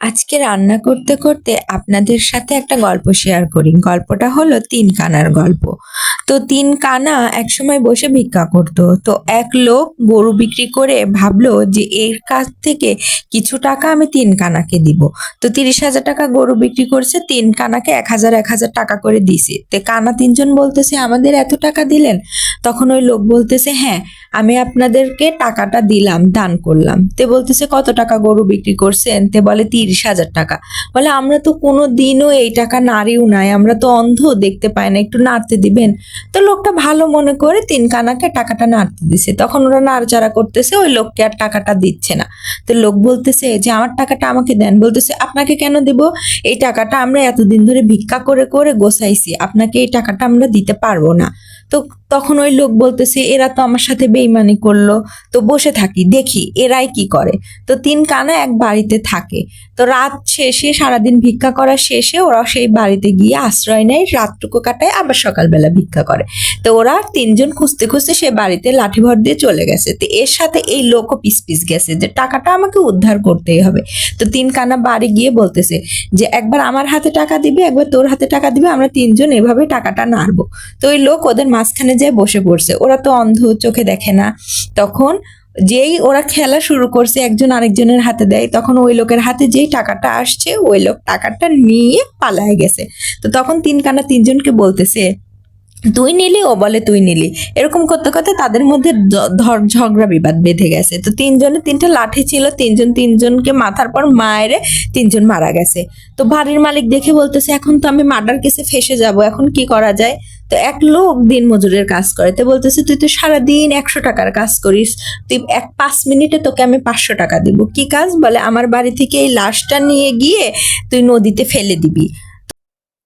আজকে রান্না করতে করতে আপনাদের সাথে একটা গল্প শেয়ার করি। গল্পটা হলো তিন কানার গল্প। তো তিন কানা একসময় বসে ভিক্ষা করতো। তো এক লোক গরু বিক্রি করে ভাবলো যে এর কাছ থেকে কিছু টাকা আমি তিন কানাকে দিব। তো তিরিশ হাজার টাকা গরু বিক্রি করছে, তিন কানাকে এক হাজার এক হাজার টাকা করে দিছে। তো কানা তিনজন বলতেছে, আমাদের এত টাকা দিলেন? তখন ওই লোক বলতেছে হ্যাঁ আমি আপনাদেরকে টাকাটা দিলাম, দান করলাম। তে বলতেছে, কত টাকা গরু বিক্রি করছেন? তে বলে, তিরিশ হাজার টাকা। বলে, আমরা তো কোনো দিনও এই টাকা নাড়িও নাই, আমরা তো অন্ধ, দেখতে পাই না, একটু নাড়তে দিবেন। তো লোকটা ভালো মনে করে তিন কানাকে টাকাটা নাড়তে দিছে। তখন ওরা নাড়চাড়া করতেছে, ওই লোককে আর টাকাটা দিচ্ছে না। তো লোক বলতেছে যে আমার টাকাটা আমাকে দেন। বলতেছে, আপনাকে কেন দিব? এই টাকাটা আমরা এতদিন ধরে ভিক্ষা করে করে গোছাইছি। আপনাকে এই টাকাটা আমরা দিতে পারব না। তো তখন ওই লোক বলতেছে, এরা তো আমার সাথে বেইমানি করল। তো বসে থাকি, দেখি এরাই কি করে। তো তিন কানা এক বাড়িতে থাকে। তো রাত শেষে, সারাদিন ভিক্ষা করা শেষে ওরা সেই বাড়িতে গিয়ে আশ্রয় নেয়, রাতটুকু কাটায়, আবার সকালবেলা ভিক্ষা করে। তো ওরা তিনজন খুঁজতে খুঁজতে সে বাড়িতে লাঠি ভর দিয়ে চলে গেছে। তো এর সাথে এই লোকও পিস পিস গেছে যে টাকাটা আমাকে উদ্ধার করতেই হবে। তো তিন কানা বাড়ি গিয়ে বলতেছে যে, একবার আমার হাতে টাকা দিবে, একবার তোর হাতে টাকা দিবে, আমরা তিনজন এভাবে টাকাটা নাড়বো। তো ওই লোক ওদের মাঝখানে যেয়ে বসে পড়ছে, ওরা তো অন্ধ, চোখে দেখে না। তখন যেই ওরা খেলা শুরু করছে, একজন আরেকজনের হাতে দেয়, তখন ওই লোকের হাতে যেই টাকাটা আসছে, ওই লোক টাকাটা নিয়ে পালায় গেছে। তো তখন তিন কানা তিনজনকে বলতেছে তুই নিলি, ও বলে তুই নিলি। এরকম করতে করতে তাদের মধ্যে ধর, ঝগড়া বিবাদ বেঁধে গেছে। তো তিনজনে, তিনটা লাঠি ছিল, তিনজন, তিনজনকে মাথার পর মায়েরে তিনজন মারা গেছে। তো বাড়ির মালিক দেখে বলতেছে, এখন তো আমি মার্ডার কেসে ফেসে যাব, এখন কি করা যায়? তো এক লোক দিন মজুরের কাজ করে। তো বলতেছে, তুই তো সারাদিন একশো টাকার কাজ করিস, তুই এক, পাঁচ মিনিটে তোকে আমি পাঁচশো টাকা দিব। কি কাজ? বলে, আমার বাড়ি থেকে এই লাশটা নিয়ে গিয়ে তুই নদীতে ফেলে দিবি।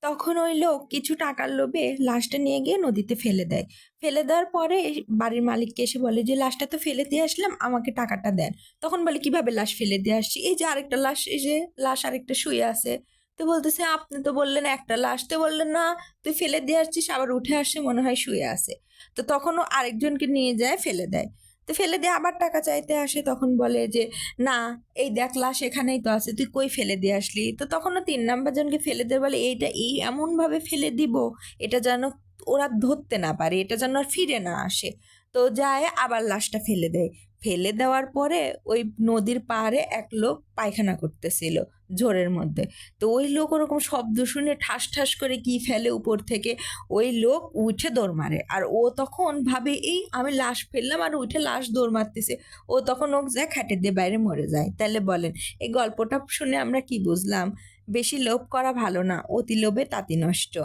তখন ওই লোক কিছু টাকার লোভে লাশটা নিয়ে গিয়ে নদীতে ফেলে দেয়। ফেলে দেওয়ার পরে বাড়ির মালিককে এসে বলে যে, লাশটা তো ফেলে দিয়ে আসলাম, আমাকে টাকাটা দেন। তখন বলে, কীভাবে লাশ ফেলে দিয়ে আসছি? এই যে আরেকটা লাশ, এই যে লাশ আরেকটা শুয়ে আছে। তো বলতেছে, আপনি তো বললেন একটা লাশ। তো বললেন, না, তুই ফেলে দিয়ে আসছিস, আবার উঠে আসছে মনে হয় শুয়ে আছে। তো তখন ও আরেকজনকে নিয়ে যায়, ফেলে দেয়। তো ফেলে দিয়ে আবার টাকা চাইতে আসে, তখন বলে যে, না, এই দেখ লাশ এখানেই তো আছে, তুই কই ফেলে দিয়ে আসলি? তো তখনও তিন নাম্বার জনকে ফেলে দিয়ে বলে, এইটা এই এমনভাবে ফেলে দিব, এটা যেন ওরা ধরতে না পারে, এটা যেন আর ফিরে না আসে। তো যায় আবার লাশটা ফেলে দেয়। ফেলে দেওয়ার পরে ওই নদীর পাড়ে এক লোক পায়খানা করতেছিল ঝোরের মধ্যে। তো ওই লোক ওরকম শব্দ শুনে ঠাস ঠাস করে কি ফেলে উপর থেকে? ওই লোক উঠে দৌড় মারে। আর ও তখন ভাবে, এই, আমি লাশ ফেললাম আর উঠে লাশ দৌড় মারতেছে। ও তখন ওক যায় খাটে দিয়ে বাইরে মরে যায়। তাহলে বলেন, এই গল্পটা শুনে আমরা কি বুঝলাম? বেশি লোভ করা ভালো না, অতি লোভে তাঁতি নষ্ট।